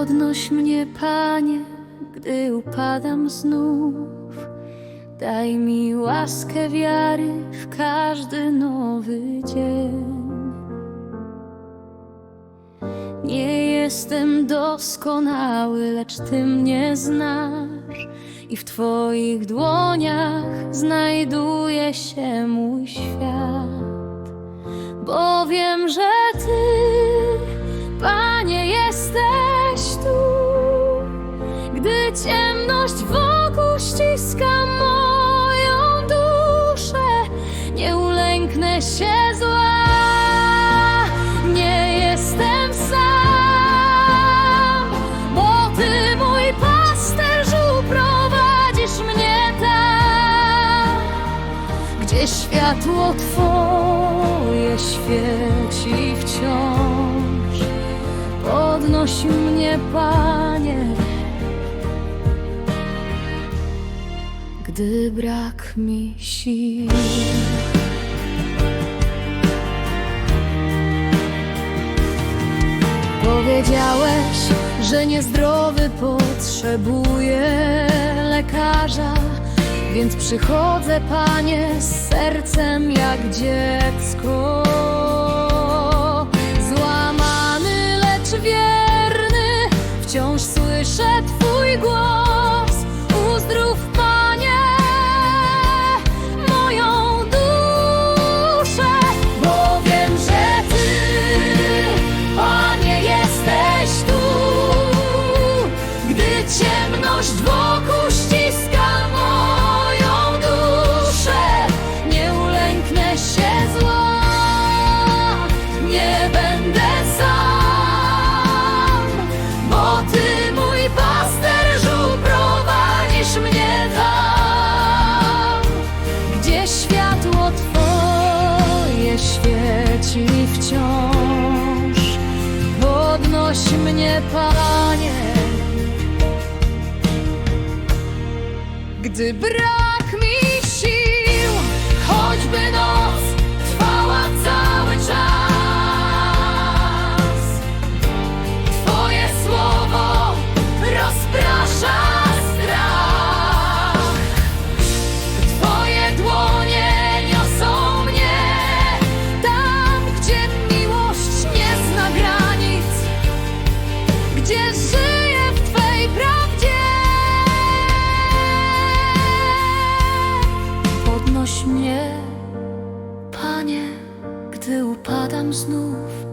Podnoś mnie, Panie, gdy upadam znów. Daj mi łaskę wiary w każdy nowy dzień. Nie jestem doskonały, lecz Ty mnie znasz i w Twoich dłoniach znajduje się mój świat. Bo wiem, że Ty, ciemność wokół ściska moją duszę. Nie ulęknę się zła, nie jestem sam, bo Ty, mój pasterzu, prowadzisz mnie tam, gdzie światło Twoje świeci wciąż. Podnoś mnie, Panie, gdy brak mi sił. Powiedziałeś, że niezdrowy potrzebuje lekarza, więc przychodzę, panie, z sercem jak dziecko. Mnie, Panie, gdy brak Podnoś mnie, Panie, gdy upadam znów.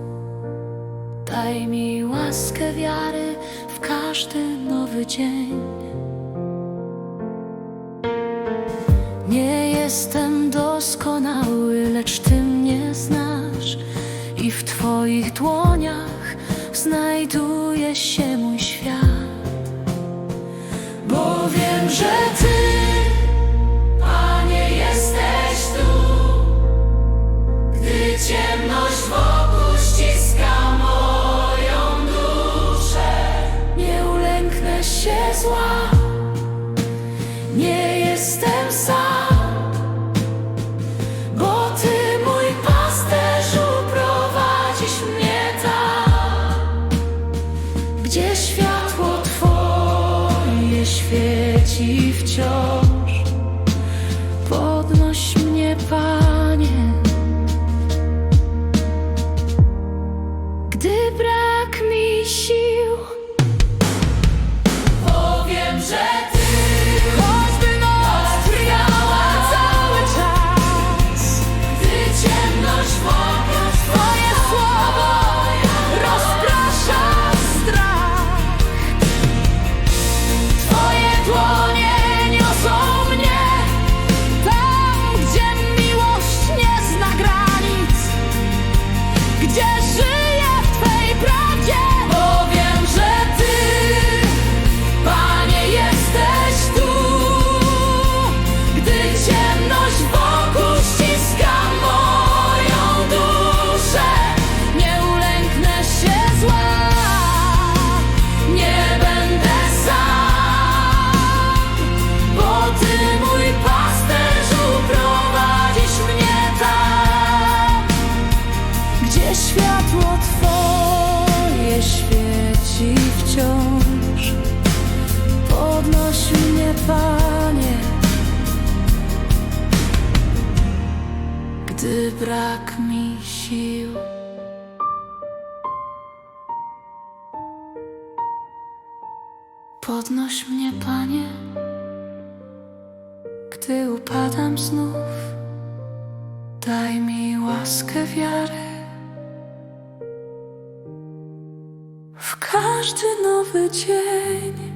Daj mi łaskę wiary w każdy nowy dzień. Nie jestem doskonały, lecz Ty mnie znasz i w Twoich dłoniach znajduje się świeci wciąż. Podnoś mnie, Panie, gdy brak mi sił. Gdy brak mi sił Podnoś mnie, Panie, gdy upadam znów. Daj mi łaskę wiary. W każdy nowy dzień.